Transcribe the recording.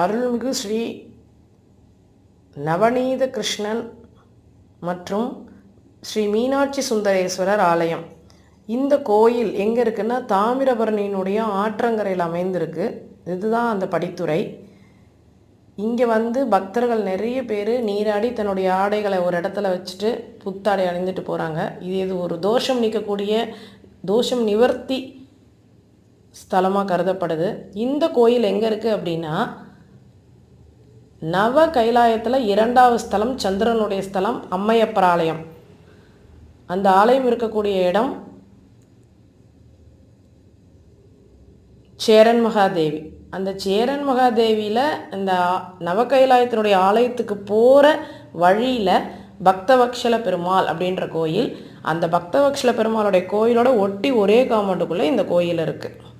அருள்மிகு ஸ்ரீ நவநீத கிருஷ்ணன் மற்றும் ஸ்ரீ மீனாட்சி சுந்தரேஸ்வரர் ஆலயம். இந்த கோயில் எங்கே இருக்குன்னா தாமிரபரணியினுடைய ஆற்றங்கரையில் அமைந்திருக்கு. இதுதான் அந்த படித்துறை. இங்கே வந்து பக்தர்கள் நிறைய பேர் நீராடி தன்னுடைய ஆடைகளை ஒரு இடத்துல வச்சுட்டு புத்தாடை அணிந்துட்டு போகிறாங்க இது இது ஒரு தோஷம் நிற்கக்கூடிய தோஷம் நிவர்த்தி ஸ்தலமாக கருதப்படுது. இந்த கோயில் எங்கே இருக்குது அப்படின்னா நவ கைலாயத்தில் இரண்டாவது ஸ்தலம் சந்திரனுடைய ஸ்தலம் அம்மையப்பர் ஆலயம் அந்த ஆலயம் இருக்கக்கூடிய இடம் சேரன் மகாதேவி. அந்த சேரன் மகாதேவியில் இந்த நவகைலாயத்தினுடைய ஆலயத்துக்கு போகிற வழியில் பக்தவக்ஷல பெருமாள் அப்படின்ற கோயில் அந்த பக்தவக்ஷல பெருமாளுடைய கோயிலோட ஒட்டி ஒரே காம்பவுண்டுக்குள்ளே இந்த கோயில் இருக்குது